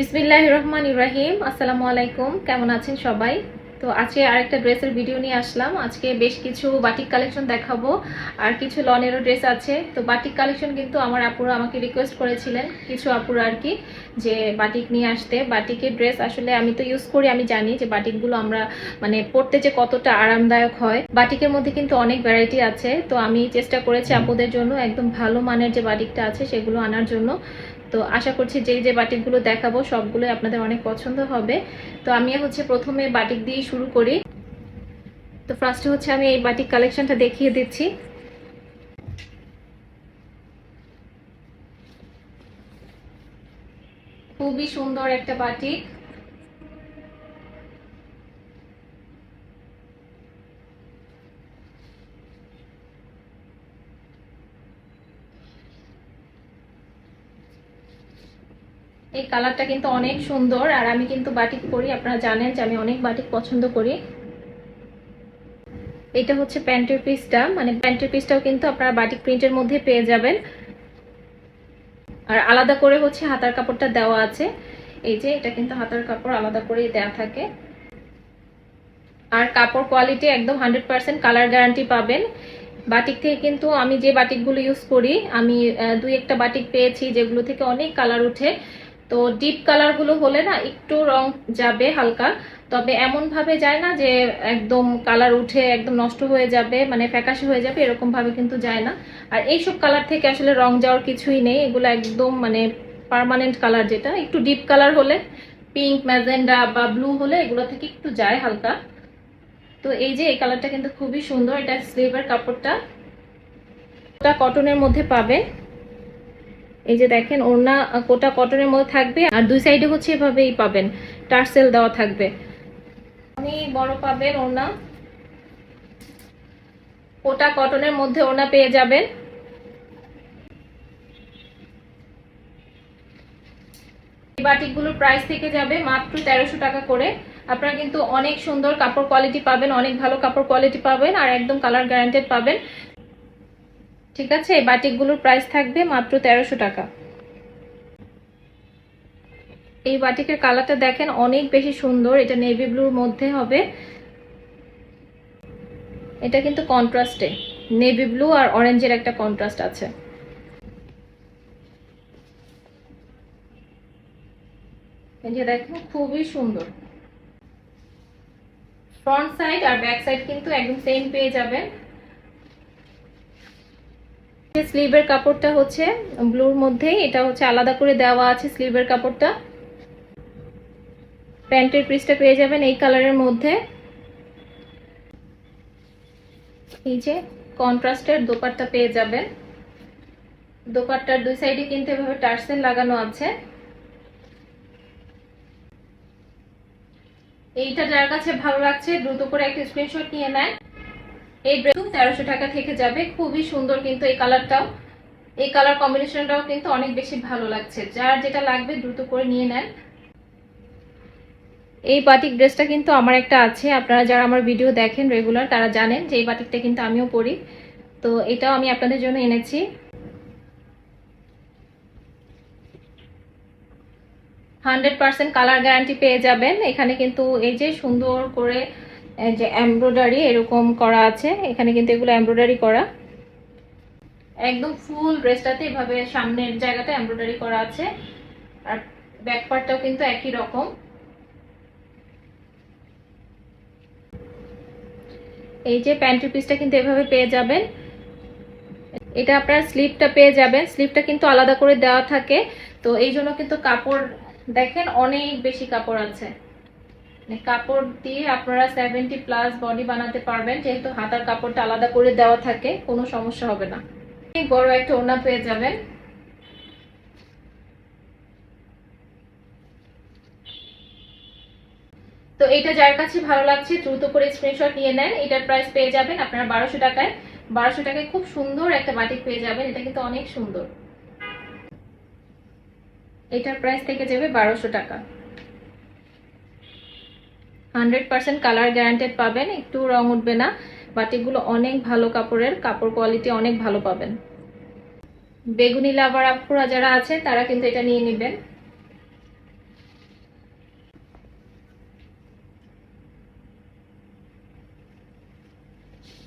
বিসমিল্লাহ রহমান ইব্রাহিম আসসালামু আলাইকুম কেমন আছেন সবাই? তো আজকে আরেকটা ড্রেসের ভিডিও নিয়ে আসলাম। আজকে বেশ কিছু বাটিক কালেকশন দেখাবো আর কিছু লনেরও ড্রেস আছে। তো বাটিক কালেকশন কিন্তু আমার আপুরা আমাকে রিকোয়েস্ট করেছিলেন কিছু আপুরা আর কি যে বাটিক নিয়ে আসতে। বাটিকের ড্রেস আসলে আমি তো ইউজ করি আমি জানি যে বাটিকগুলো আমরা মানে পরতে যে কতটা আরামদায়ক হয়। বাটিকের মধ্যে কিন্তু অনেক ভ্যারাইটি আছে। তো আমি চেষ্টা করেছি আপুদের জন্য একদম ভালো মানের যে বাটিকটা আছে সেগুলো আনার জন্য। তো আশা করছি যে যে বাটিকগুলো দেখাবো সবগুলো আপনাদের অনেক পছন্দ হবে। তো আমি হচ্ছে প্রথমে বাটিক দিয়ে শুরু করি। তো ফার্স্টে হচ্ছে আমি এই বাটিক কালেকশনটা দেখিয়ে দিচ্ছি। খুবই সুন্দর একটা বাটিক। এই কালারটা কিন্তু অনেক সুন্দর, আর আমি কিন্তু বাটিক পরি, আপনারা জানেন যে আমি অনেক বাটিক পছন্দ করি। এটা হচ্ছে প্যান্টের পিসটা মানে প্যান্টের পিসটাও কিন্তু আপনারা বাটিক প্রিন্টের মধ্যে পেয়ে যাবেন। আর আলাদা করে হচ্ছে হাতার কাপড়টা দেওয়া আছে। এই যে, এটা কিন্তু হাতার কাপড় আলাদা করেই দেওয়া থাকে। আর কাপড় কোয়ালিটি একদম হান্ড্রেড পার্সেন্ট কালার গ্যারান্টি পাবেন। বাটিক থেকে কিন্তু আমি যে বাটিকগুলো ইউজ করি, আমি দুই একটা বাটিক পেয়েছি যেগুলো থেকে অনেক কালার উঠে তো ডিপ কালারগুলো হলে না একটু রং যাবে হালকা, তবে এমনভাবে যায় না যে একদম কালার উঠে একদম নষ্ট হয়ে যাবে মানে ফ্যাকাশে হয়ে যাবে এরকমভাবে কিন্তু যায় না। আর এইসব কালার থেকে আসলে রং যাওয়ার কিছুই নেই, এগুলো একদম মানে পারমানেন্ট কালার যেটা। একটু ডিপ কালার হলে পিঙ্ক ম্যাজেন্ডা বা ব্লু হলে এগুলো থেকে একটু যায় হালকা। তো এই যে এই কালারটা কিন্তু খুবই সুন্দর, এটা স্লিভের কাপড়টা। কটনের মধ্যে পাবেন। এই যে দেখেন, ওড়না কোটা কটনের মধ্যে থাকবে আর দুই সাইডে হচ্ছে এভাবেই পাবেন। টার্সেল দেওয়া থাকবে। আমি বড় পাবেন ওড়না। কোটা কটনের মধ্যে ওড়না পেয়ে যাবেন। বাটিকগুলোর প্রাইস থেকে যাবে মাত্র তেরোশো টাকা করে। আপনারা কিন্তু অনেক সুন্দর কাপড় কোয়ালিটি পাবেন, অনেক ভালো কাপড় কোয়ালিটি পাবেন আর একদম কালার গ্যারান্টেড পাবেন। ঠিক আছে, এই বাটিকগুলোর প্রাইস থাকবে মাত্র তেরোশো টাকা। এই বাটিকের কালারটা দেখেন অনেক বেশি সুন্দর, এটা নেভি ব্লুর মধ্যে হবে। এটা কিন্তু কন্ট্রাস্টে নেভি ব্লু আর অরেঞ্জের একটা কন্ট্রাস্ট আছে। দেখেন, খুবই সুন্দর। ফ্রন্ট সাইড আর ব্যাক সাইড কিন্তু একদম সেম পেয়ে যাবেন। স্লিভের কাপড়টা হচ্ছে ব্লুর মধ্যেই, এটা হচ্ছে আলাদা করে দেওয়া আছে স্লিভের কাপড়টা। প্যান্টের পিসটা পেয়ে যাবেন এই কালারের মধ্যে। এই যে কন্ট্রাস্টের দোপাট্টা পেয়ে যাবেন। দোপাট্টার দুই সাইডে কিন্তু এভাবে টার্সেল লাগানো আছে। এইটা যার কাছে ভালো লাগছে, দ্রুত করে একটা স্ক্রিনশট নিয়ে নেন। এই ড্রেস তেরোশো টাকা থেকে যাবে। খুবই সুন্দর কিন্তু এই কালারটাও এই কালার কম্বিনেশনটাও কিন্তু অনেক বেশি ভালো লাগছে। যার যেটা লাগবে দ্রুত করে নিয়ে নেন। এই বাটিক ড্রেসটা কিন্তু আমার একটা আছে। আপনারা যারা আমার ভিডিও দেখেন রেগুলার তারা জানেন যে এই বাটিকটা কিন্তু আমিও পরি। তো এটাও আমি আপনাদের জন্য এনেছি। হান্ড্রেড পার্সেন্ট কালার গ্যারান্টি পেয়ে যাবেন। এখানে কিন্তু এই যে সুন্দর করে যে এমব্রয়ডারি এরকম করা আছে, এখানে কিন্তু এগুলো এমব্রয়ডারি করা। একদম ফুল ড্রেসটাতে এভাবে সামনের জায়গাটা এমব্রয়ডারি করা আছে। আর ব্যাক পার্টটাও কিন্তু একই রকম। এই যে প্যান্টের পিসটা কিন্তু এভাবে পেয়ে যাবেন। এটা আপনার স্লিপটা পেয়ে যাবেন। স্লিপটা কিন্তু আলাদা করে দেওয়া থাকে। তো এই জন্য কিন্তু কাপড় দেখেন অনেক বেশি কাপড় আছে। কাপড় দিয়ে আপনারা সেভেন্টি প্লাস বডি বানাতে পারবেন, যেহেতু হাতার কাপড়টা আলাদা করে দেওয়া থাকে, কোনো সমস্যা হবে না। বড় একটা ওড়না পেয়ে যাবেন। তো এটা যার কাছে ভালো লাগছে, দ্রুত করে স্ক্রিনশট নিয়ে নেন। এটার প্রাইস পেয়ে যাবেন আপনারা বারোশো টাকায়। বারোশো টাকায় খুব সুন্দর একটা বাটিক পেয়ে যাবেন, এটা কিন্তু অনেক সুন্দর। এটার প্রাইস থেকে যাবে বারোশো টাকা। হান্ড্রেড পার্সেন্ট কালার গ্যারান্টেড পাবেন, একটু রং উঠবে না বাটিগুলো অনেক ভালো কাপড়ের, কাপড় কোয়ালিটি অনেক ভালো পাবেন। বেগুনি লাভার আপুরা যারা আছে, তারা কিন্তু এটা নিয়ে নেবেন।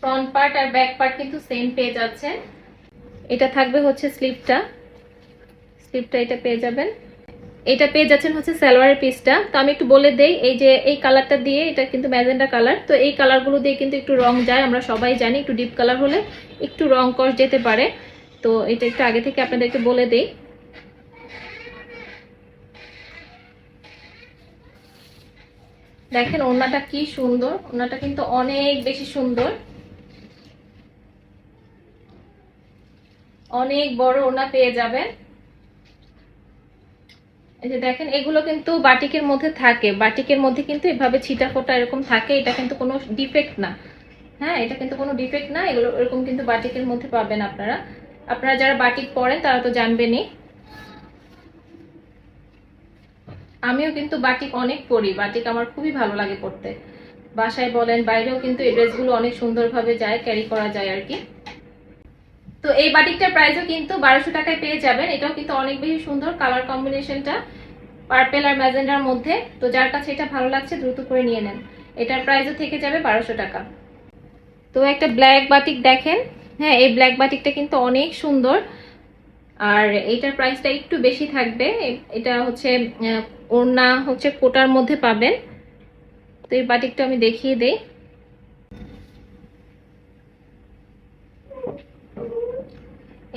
ফ্রন্ট পার্ট আর ব্যাক পার্ট কিন্তু সেম পেয়ে যাচ্ছে এটা থাকবে হচ্ছে স্লিপটা স্লিপটা এটা পেয়ে যাবেন। এটা পেয়ে যাচ্ছেন হচ্ছে সালোয়ারের পিসটা তো আমি একটু বলে দেই, এই যে এই কালারটা দিয়ে, এটা কিন্তু ম্যাজেন্ডা কালার তো এই কালারগুলো দিয়ে কিন্তু একটু রং যায়, আমরা সবাই জানি, একটু ডিপ কালার হলে একটু রং কষ যেতে পারে। তো এটা একটু আগে থেকে আপনাদেরকে বলে দেই। দেখেন, ওড়নাটা কি সুন্দর। ওড়নাটা কিন্তু অনেক বেশি সুন্দর। অনেক বড় ওড়না পেয়ে যাবেন। এই যে দেখেন, এগুলো কিন্তু বাটিকের মধ্যে থাকে। বাটিকের মধ্যে কিন্তু এভাবে ছিটা ফোটা এরকম থাকে, এটা কিন্তু কোনো ডিফেক্ট না। হ্যাঁ এটা কিন্তু কোনো ডিফেক্ট না, এগুলো এরকম কিন্তু বাটিকের মধ্যে পাবেন আপনারা। আপনারা যারা বাটিক পরেন, তারা তো জানবেনই। আমিও কিন্তু বাটিক অনেক পরি, বাটিক আমার খুবই ভালো লাগে পড়তে বাসায় বলেন, বাইরেও কিন্তু এই ড্রেসগুলো অনেক সুন্দরভাবে যায় ক্যারি করা যায় আর কি। তো এই বাটিকটার প্রাইসও কিন্তু বারোশো টাকায় পেয়ে যাবেন। এটাও কিন্তু অনেক বেশি সুন্দর কালার কম্বিনেশনটা পার্পেল আর ম্যাজেন্ডার মধ্যে। তো যার কাছে এটা ভালো লাগছে দ্রুত করে নিয়ে নেন। এটার প্রাইসও থেকে যাবে বারোশো টাকা। তো একটা ব্ল্যাক বাটিক দেখেন। হ্যাঁ এই ব্ল্যাক বাটিকটা কিন্তু অনেক সুন্দর। আর এটার প্রাইসটা একটু বেশি থাকবে। এটা হচ্ছে ওড়না হচ্ছে কোটার মধ্যে পাবেন। তো এই বাটিকটা আমি দেখিয়ে দেই।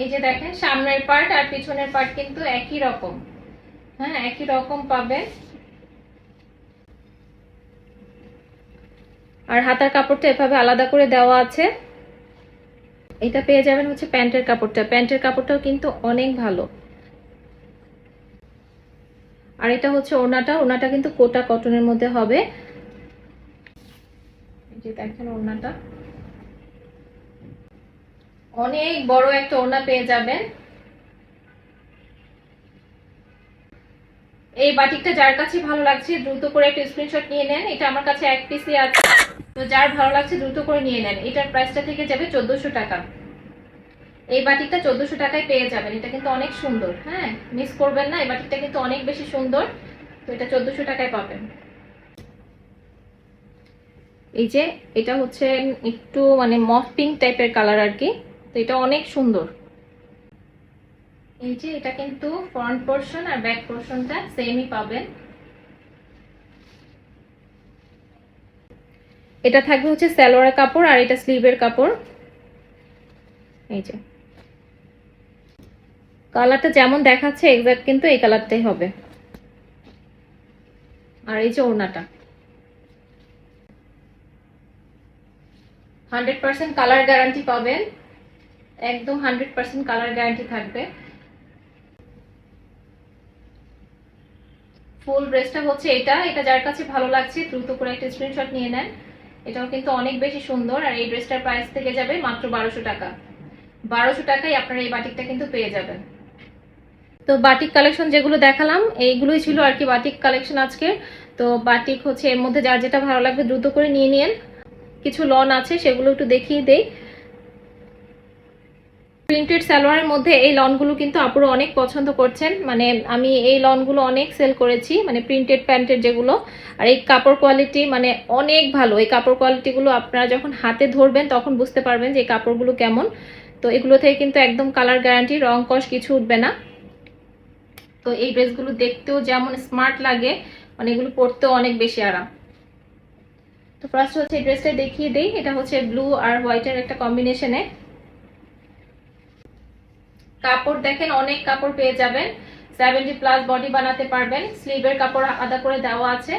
এই যে দেখেন, সামনের পার্ট আর পিছনের পার্ট কিন্তু একই রকম। হ্যাঁ একই রকম পাবেন আর হাতার কাপড়টা এভাবে আলাদা করে দেওয়া আছে। এটা পেয়ে যাবেন হচ্ছে প্যান্টের কাপড়টা। প্যান্টের কাপড়টাও কিন্তু অনেক ভালো। আর এটা হচ্ছে ওড়নাটা। ওড়নাটা কিন্তু কোটা কটনের মধ্যে হবে। এই যে দেখেন ওড়নাটা। অনেক বড় একটা ওড়না পেয়ে যাবেন। এই বাটিকটা যার কাছে ভালো লাগছে, দ্রুত করে একটা স্ক্রিনশট নিয়ে নেন। এটা আমার কাছে এক পিসই আছে। তো যার ভালো লাগছে, দ্রুত করে নিয়ে নেন। এটার প্রাইসটা থেকে যাবে চোদ্দশো টাকা। এই বাটিকটা চোদ্দশো টাকায় পেয়ে যাবেন। এটা কিন্তু অনেক সুন্দর হ্যাঁ? মিস করবেন না, এই বাটিকটা কিন্তু অনেক বেশি সুন্দর। তো এটা চোদ্দশো টাকায় পাবেন। এই যে, এটা হচ্ছে একটু মানে মফ পিঙ্ক টাইপের কালার আর কি। তো এটা অনেক সুন্দর। এই যে এটা কিন্তু ফ্রন্ট পোর্শন আর ব্যাক পোর্শনটা সেমই পাবেন। এটা থাকবে হচ্ছে সালোয়ার কাপড় আর এটা স্লিভের কাপড়। এই যে। কালারটা যেমন দেখাচ্ছে এক্সাক্ট কিন্তু এই কালারটাই হবে। আর এই যে ওড়নাটা। হান্ড্রেড পার্সেন্ট কালার গ্যারান্টি পাবেন। একদম হান্ড্রেড পার্সেন্ট কালার গ্যারান্টি থাকবে। ফুল ড্রেসটা হচ্ছে এটা। এটা যার কাছে ভালো লাগছে, দ্রুত করে একটা স্ক্রিনশট নিয়ে নেন। এটাও কিন্তু অনেক বেশি সুন্দর। আর এই ড্রেসটার প্রাইস থেকে যাবে মাত্র বারোশো টাকা। বারোশো টাকায় আপনারা এই বাটিকটা কিন্তু পেয়ে যাবেন। তো বাটিক কালেকশন যেগুলো দেখালাম, এইগুলোই ছিল আর কি বাটিক কালেকশন আজকে তো বাটিক হচ্ছে এর মধ্যে যার যেটা ভালো লাগবে দ্রুত করে নিয়ে নিন কিছু লন আছে, সেগুলো একটু দেখিয়ে দেই। প্রিন্টেড সালোয়ারের মধ্যে এই লনগুলো কিন্তু আপুরো অনেক পছন্দ করছেন। মানে আমি এই লনগুলো অনেক সেল করেছি মানে প্রিন্টেড প্যান্টের যেগুলো। আর এই কাপড় কোয়ালিটি মানে অনেক ভালো। এই কাপড় কোয়ালিটিগুলো আপনারা যখন হাতে ধরবেন তখন বুঝতে পারবেন যে এই কাপড়গুলো কেমন। তো এগুলো থেকে কিন্তু একদম কালার গ্যারান্টি রং কষ কিছু উঠবে না। তো এই ড্রেসগুলো দেখতেও যেমন স্মার্ট লাগে মানে এগুলো পরতেও অনেক বেশি আরাম। তো ফার্স্ট হচ্ছে এই ড্রেসটা দেখিয়ে দিই। এটা হচ্ছে ব্লু আর হোয়াইটের একটা কম্বিনেশনে কাপড় দেখেন, অনেক কাপড় পেয়ে যাবেন। সেভেন্টি প্লাস বডি বানাতে পারবেন। স্লিভের কাপড় আদা করে দেওয়া আছে।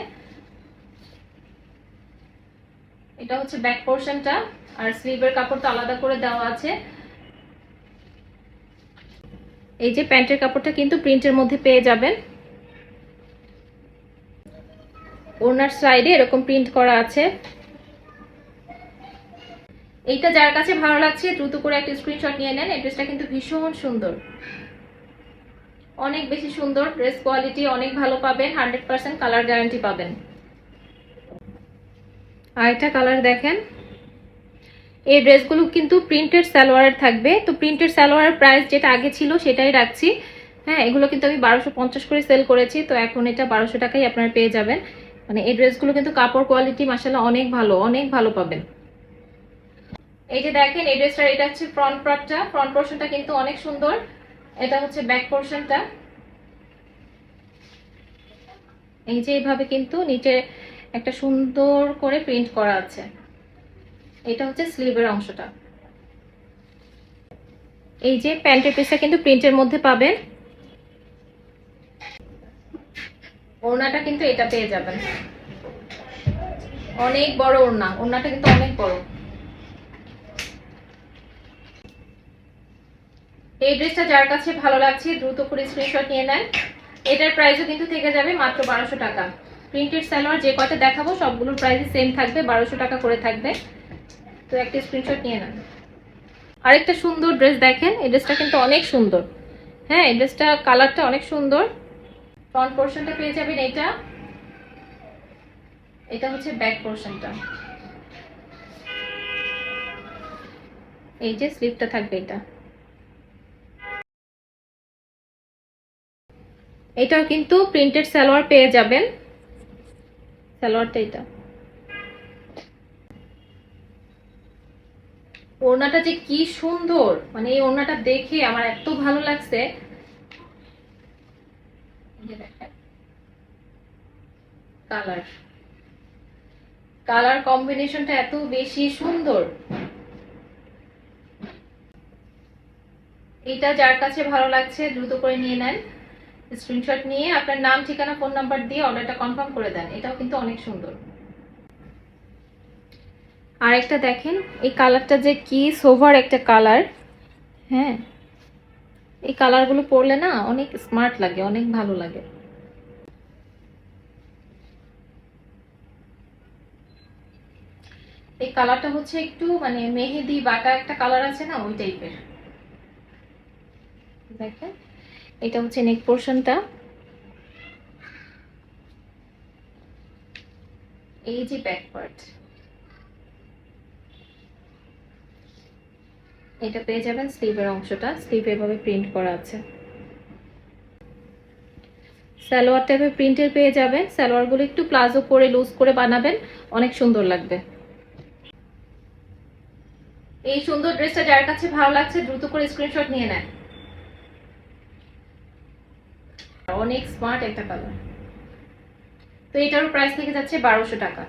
এটা হচ্ছে ব্যাক পোর্শনটা আর স্লিভের কাপড় তো আলাদা করে দেওয়া আছে। এই যে প্যান্টের কাপড়টা কিন্তু প্রিন্টের মধ্যে পেয়ে যাবেন। ওনার সাইডে এরকম প্রিন্ট করা আছে। এইটা যার কাছে ভালো লাগছে, দ্রুত করে একটা স্ক্রিনশট নিয়ে নেন। এই ড্রেসটা কিন্তু ভীষণ সুন্দর। অনেক বেশি সুন্দর ড্রেস কোয়ালিটি অনেক ভালো পাবেন হান্ড্রেড পার্সেন্ট কালার গ্যারান্টি পাবেন। আর একটা কালার দেখেন। এই ড্রেসগুলো কিন্তু প্রিন্টেড সালোয়ারের থাকবে। তো প্রিন্টেড সালোয়ারের প্রাইস যেটা আগে ছিল সেটাই রাখছি। হ্যাঁ এগুলো কিন্তু আমি বারোশো পঞ্চাশ করে সেল করেছি। তো এখন এটা বারোশো টাকাই আপনারা পেয়ে যাবেন। মানে এই ড্রেসগুলো কিন্তু কাপড় কোয়ালিটি মাসাল্লাহ অনেক ভালো অনেক ভালো পাবেন। এই যে দেখেন, এই ড্রেসটার এটা হচ্ছে ফ্রন্ট পার্টটা ফ্রন্ট পোর্শনটা কিন্তু অনেক সুন্দর। এটা হচ্ছে ব্যাক পোর্শনটা এই যে এইভাবে কিন্তু নিচে একটা সুন্দর করে প্রিন্ট করা আছে। এটা হচ্ছে স্লিভের অংশটা। এই যে প্যান্টের পিসটা কিন্তু প্রিন্টের মধ্যে পাবেন। ওড়নাটা কিন্তু এটা পেয়ে যাবেন। অনেক বড় ওড়না। ওড়নাটা কিন্তু অনেক বড়। এই ড্রেসটা যার কাছে ভালো লাগছে, দ্রুত করে স্ক্রিনশট নিয়ে নেন। এটার প্রাইসও কিন্তু থেকে যাবে মাত্র বারোশো টাকা। প্রিন্টেড সালোয়ার যে কয়টা দেখাবো, সবগুলোর প্রাইসই সেম থাকবে, বারোশো টাকা করে থাকবে। তো একটা স্ক্রিনশট নিয়ে নেন। আরেকটা সুন্দর ড্রেস দেখেন, এই ড্রেসটা কিন্তু অনেক সুন্দর। হ্যাঁ এই ড্রেসটা কালারটা অনেক সুন্দর। ফ্রন্ট পোর্শনটা পেয়ে যাবেন এটা। এটা হচ্ছে ব্যাক পোর্শনটা এই যে স্লিপটা থাকবে এটা। এটাও কিন্তু প্রিন্টেড সালোয়ার পেয়ে যাবেন। সালোয়ারটা এটা। ওড়নাটা যে কি সুন্দর! মানে এই ওড়নাটা দেখে আমার এত ভালো লাগছে। কালার। কালার কম্বিনেশনটা এত বেশি সুন্দর। এটা যার কাছে ভালো লাগছে, দ্রুত করে নিয়ে নেন। স্ক্রিনশট নিয়ে আপনার নাম, ঠিকানা, ফোন নাম্বার দিয়ে অর্ডারটা কনফার্ম করে দেন। এটাও কিন্তু অনেক সুন্দর। আর একটা দেখেন, এই কালারটা যে কি সোভার একটা কালার। হ্যাঁ এই কালারগুলো পরলে না অনেক স্মার্ট লাগে, অনেক ভালো লাগে। এই কালারটা হচ্ছে একটু মানে মেহেদি বাটা একটা কালার আছে না, ওই টাইপের দেখেন। এটা হচ্ছে নেক পোর্শনটা এই যে ব্যাক পার্ট এটা পেয়ে যাবেন স্লিভের অংশটা। স্লিভ এভাবে প্রিন্ট করা আছে। সালোয়ার টাইপের প্রিন্টের পেয়ে যাবেন। সালোয়ারগুলো একটু প্লাজো করে লুজ করে বানাবেন। অনেক সুন্দর লাগবে। এই সুন্দর ড্রেসটা যার কাছে ভালো লাগছে, দ্রুত করে স্ক্রিনশট নিয়ে নেন। অনেক স্মার্ট একটা কালার তো এটারও প্রাইস থেকে যাচ্ছে বারোশো টাকা।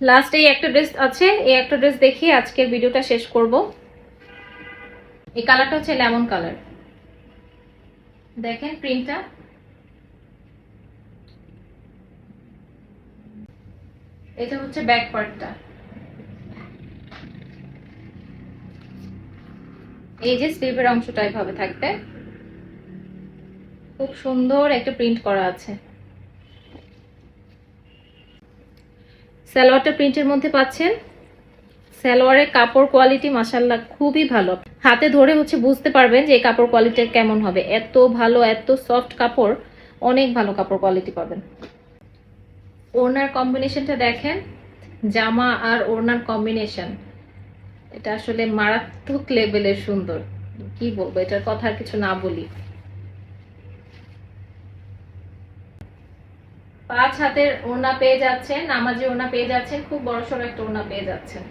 লাস্ট এই একটা ড্রেস আছে, এই একটা ড্রেস দেখিয়ে আজকের ভিডিওটা শেষ করব। এই কালারটা হচ্ছে লেমন কালার দেখেন প্রিন্টটা এটা হচ্ছে ব্যাক পার্টটা এই যে স্লিভের অংশটা এভাবে থাকবে। খুব সুন্দর একটা প্রিন্ট করা আছে। সালোয়ারটা প্রিন্টের মধ্যে পাচ্ছেন? সালোয়ারের কাপড় কোয়ালিটি মাসাল্লাহ খুবই ভালো। হাতে ধরে হচ্ছে বুঝতে পারবেন যে এই কাপড় কোয়ালিটি কেমন হবে। এত ভালো, এত সফট কাপড়, অনেক ভালো কাপড় কোয়ালিটি পাবেন। ওড়নার কম্বিনেশনটা দেখেন, জামা আর ওড়নার কম্বিনেশন এটা আসলে মারাত্মক লেভেলের সুন্দর। কি বলব? এটার কথা আর কিছু না বলি। পাঁচ হাতের ওনা পেয়ে যাচ্ছেন, নামাজি ওড়না পেয়ে যাচ্ছেন, খুব বড় সড়ো একটা ওড়না পেয়ে যাচ্ছেন।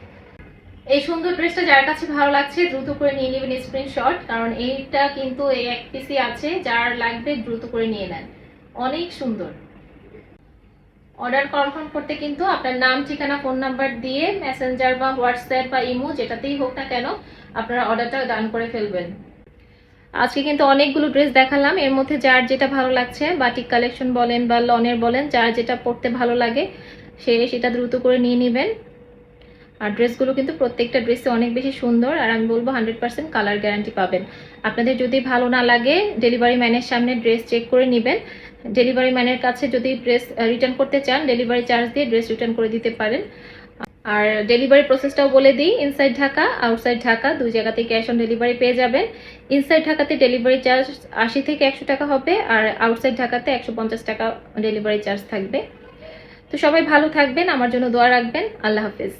এই সুন্দর ড্রেসটা যার কাছে ভালো লাগছে, দ্রুত করে নিয়ে নেবেন স্ক্রিনশট কারণ এইটা কিন্তু এই এক পিসি আছে, যার লাগবে দ্রুত করে নিয়ে নেন। অনেক সুন্দর। অর্ডার কনফার্ম করতে কিন্তু আপনার নাম, ঠিকানা ফোন নাম্বার দিয়ে মেসেঞ্জার বা হোয়াটসঅ্যাপ বা ইমো যেটাতেই হোক না কেন, আপনারা অর্ডারটা ডান করে ফেলবেন। আজকে কিন্তু অনেকগুলো ড্রেস দেখালাম। এর মধ্যে যার যেটা ভালো লাগছে, বাটিক কালেকশন বলেন বা লনের বলেন, যার যেটা পড়তে ভালো লাগে, সে সেটা দ্রুত করে নিয়ে নেবেন। আর ড্রেসগুলো কিন্তু প্রত্যেকটা ড্রেসে অনেক বেশি সুন্দর আর আমি বলব হান্ড্রেড পার্সেন্ট কালার গ্যারান্টি পাবেন। আপনাদের যদি ভালো না লাগে, ডেলিভারি ম্যানের সামনে ড্রেস চেক করে নেবেন। ডেলিভারি ম্যানের কাছে যদি ড্রেস রিটার্ন করতে চান, ডেলিভারি চার্জ দিয়ে ড্রেস রিটার্ন করে দিতে পারেন। আর ডেলিভারি প্রসেসটাও বলে দিই ইনসাইড ঢাকা আউটসাইড ঢাকা, দুই জায়গাতে ক্যাশ অন ডেলিভারি পেয়ে যাবেন। ইনসাইড ঢাকাতে ডেলিভারি চার্জ আশি থেকে একশো টাকা হবে আর আউটসাইড ঢাকাতে একশো পঞ্চাশ টাকা ডেলিভারি চার্জ থাকবে। তো সবাই ভালো থাকবেন, আমার জন্য দোয়া রাখবেন। আল্লাহ হাফেজ।